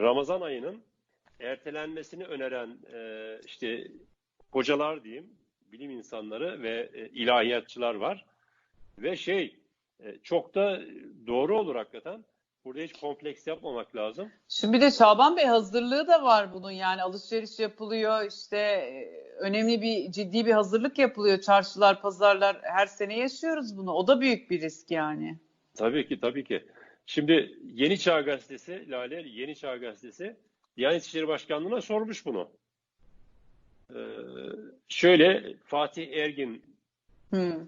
Ramazan ayının ertelenmesini öneren e, işte hocalar diyeyim, bilim insanları ve e, ilahiyatçılar var. Ve şey e, çok da doğru olur hakikaten. Burada hiç kompleks yapmamak lazım. Şimdi bir de Şaban Bey hazırlığı da var bunun yani alışveriş yapılıyor işte e, önemli bir ciddi bir hazırlık yapılıyor çarşılar pazarlar her sene yaşıyoruz bunu o da büyük bir risk yani. Tabii ki tabii ki. Şimdi Yeni Çağ Gazetesi, Lale Yeni Çağ Gazetesi Diyanet İşleri Başkanlığı'na sormuş bunu. Ee, şöyle Fatih Ergin'in Hmm.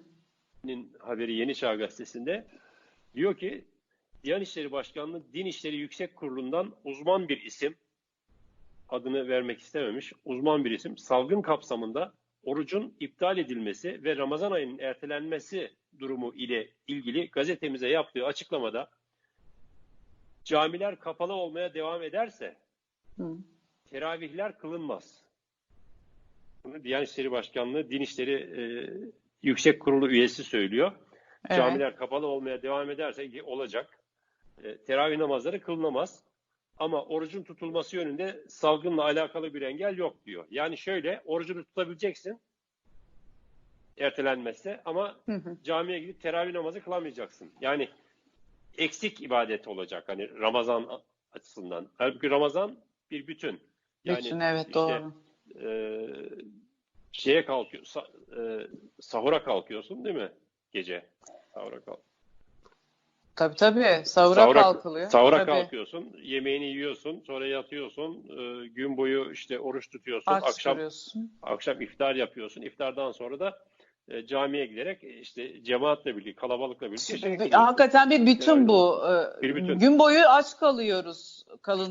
haberi Yeni Çağ Gazetesi'nde diyor ki Diyanet İşleri Başkanlığı Din İşleri Yüksek Kurulu'ndan uzman bir isim adını vermek istememiş. Uzman bir isim salgın kapsamında orucun iptal edilmesi ve Ramazan ayının ertelenmesi durumu ile ilgili gazetemize yaptığı açıklamada camiler kapalı olmaya devam ederse Hı. teravihler kılınmaz. Bunu Diyanet İşleri Başkanlığı Din İşleri e, Yüksek Kurulu üyesi söylüyor. Evet. Camiler kapalı olmaya devam ederse olacak. E, teravih namazları kılınamaz. Ama orucun tutulması yönünde salgınla alakalı bir engel yok diyor. Yani şöyle orucunu tutabileceksin ertelenmezse ama Hı hı. camiye gidip teravih namazı kılamayacaksın. Yani eksik ibadet olacak hani Ramazan açısından. Halbuki Ramazan bir bütün. Yani Bütün evet işte, doğru. e, şeye kalkıyor, sa- e, sahura kalkıyorsun değil mi? Gece sahura kalk. Tabii tabii sahura, Sahura- kalkılıyor. Sahura Tabii. kalkıyorsun, yemeğini yiyorsun, sonra yatıyorsun, e, gün boyu işte oruç tutuyorsun, Aç akşam duruyorsun. akşam iftar yapıyorsun. İftardan sonra da e, camiye giderek e, işte cemaatle birlikte, kalabalıkla birlikte kılıyorsun. hakikaten bir bütün bu. Ee, Bir bütün. Gün boyu aç kalıyoruz kalın